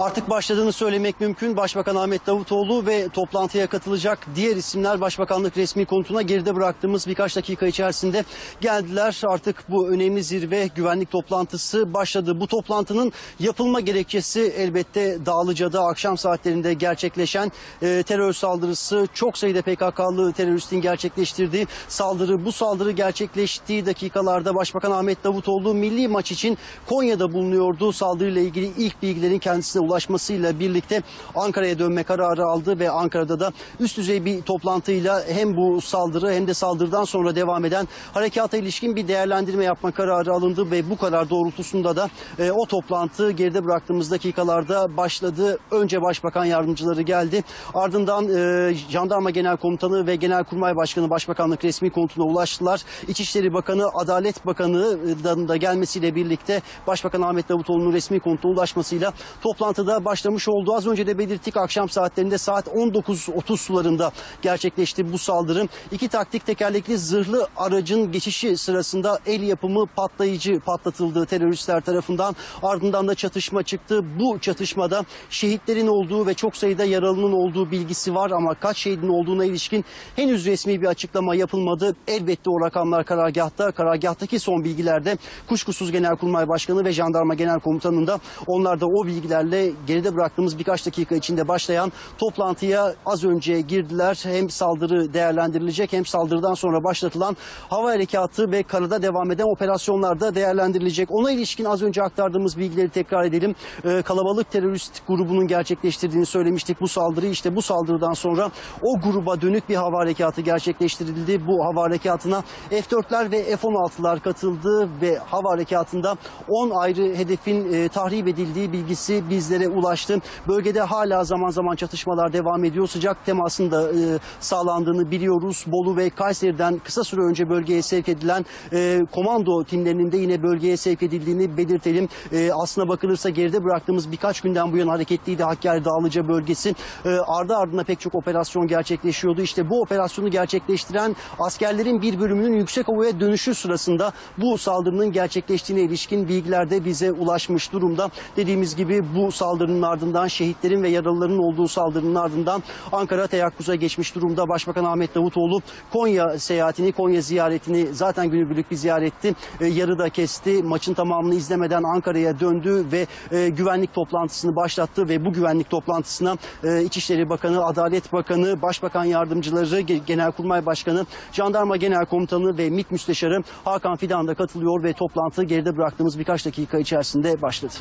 Artık başladığını söylemek mümkün. Başbakan Ahmet Davutoğlu ve toplantıya katılacak diğer isimler Başbakanlık resmi konutuna geride bıraktığımız birkaç dakika içerisinde geldiler. Artık bu önemli zirve güvenlik toplantısı başladı. Bu toplantının yapılma gerekçesi elbette Dağlıca'da akşam saatlerinde gerçekleşen e, terör saldırısı. Çok sayıda PKK'lı teröristin gerçekleştirdiği saldırı. Bu saldırı gerçekleştiği dakikalarda Başbakan Ahmet Davutoğlu milli maç için Konya'da bulunuyordu. Saldırıyla ilgili ilk bilgilerin kendisine ulaşmasıyla birlikte Ankara'ya dönme kararı aldı ve Ankara'da da üst düzey bir toplantıyla hem bu saldırı hem de saldırıdan sonra devam eden harekata ilişkin bir değerlendirme yapma kararı alındı ve bu karar doğrultusunda da e, o toplantı geride bıraktığımız dakikalarda başladı. Önce Başbakan yardımcıları geldi. Ardından e, Jandarma Genel Komutanı ve Genelkurmay Başkanı Başbakanlık resmi konutuna ulaştılar. İçişleri Bakanı, Adalet Bakanı'nın da gelmesiyle birlikte Başbakan Ahmet Davutoğlu'nun resmi konutuna ulaşmasıyla toplantıda başlamış oldu. Az önce de belirttik akşam saatlerinde saat 19.30 sularında gerçekleşti bu saldırı. İki taktik tekerlekli zırhlı aracın geçişi sırasında el yapımı patlayıcı patlatıldı teröristler tarafından. Ardından da çatışma çıktı. Bu çatışmada şehitlerin olduğu ve çok sayıda yaralının olduğu bilgisi var ama kaç şehidin olduğuna ilişkin henüz resmi bir açıklama yapılmadı. Elbette o rakamlar karargahta. Karargahtaki son bilgilerde kuşkusuz Genelkurmay Başkanı ve Jandarma Genel Komutanı'nın da onlar da o bilgilerle geride bıraktığımız birkaç dakika içinde başlayan toplantıya az önce girdiler. Hem saldırı değerlendirilecek hem saldırıdan sonra başlatılan hava harekatı ve karada devam eden operasyonlarda değerlendirilecek. Ona ilişkin az önce aktardığımız bilgileri tekrar edelim. Ee, kalabalık terörist grubunun gerçekleştirdiğini söylemiştik bu saldırıyı. işte bu saldırıdan sonra o gruba dönük bir hava harekatı gerçekleştirildi. Bu hava harekatına F-4'ler ve F-16'lar katıldı ve hava harekatında 10 ayrı hedefin e, tahrip edildiği bilgisi bizlere ulaştı. Bölgede hala zaman zaman çatışmalar devam ediyor. Sıcak temasın da e, sağlandığını biliyoruz. Bolu ve Kayseri'den kısa süre önce bölgeye sevk edilen e, komando timlerinin de yine bölgeye sevk edildiğini belirtelim. E, aslına bakılırsa geride bıraktığımız birkaç günden bu yana hareketliydi Hakkari Dağlıca bölgesi. E, ardı ardına pek çok operasyon gerçekleşiyordu. İşte bu operasyonu gerçekleştiren askerlerin bir bölümünün yüksek ovaya dönüşü sırasında bu saldırının gerçekleştiğine ilişkin bilgiler de bize ulaşmış durumda. Dediğimiz gibi bu saldırının ardından şehitlerin ve yaralıların olduğu saldırının ardından Ankara teyakkuza geçmiş durumda. Başbakan Ahmet Davutoğlu Konya seyahatini, Konya ziyaretini zaten günübirlik bir ziyaretti. E, yarıda kesti. Maçın tamamını izlemeden Ankara'ya döndü ve e, güvenlik toplantısını başlattı ve bu güvenlik toplantısına e, İçişleri Bakanı, Adalet Bakanı, Başbakan Yardımcıları, Ge- Genelkurmay Başkanı, Jandarma Genel Komutanı ve MİT Müsteşarı Hakan Fidan da katılıyor ve toplantı geride bıraktığımız birkaç dakika içerisinde başladı.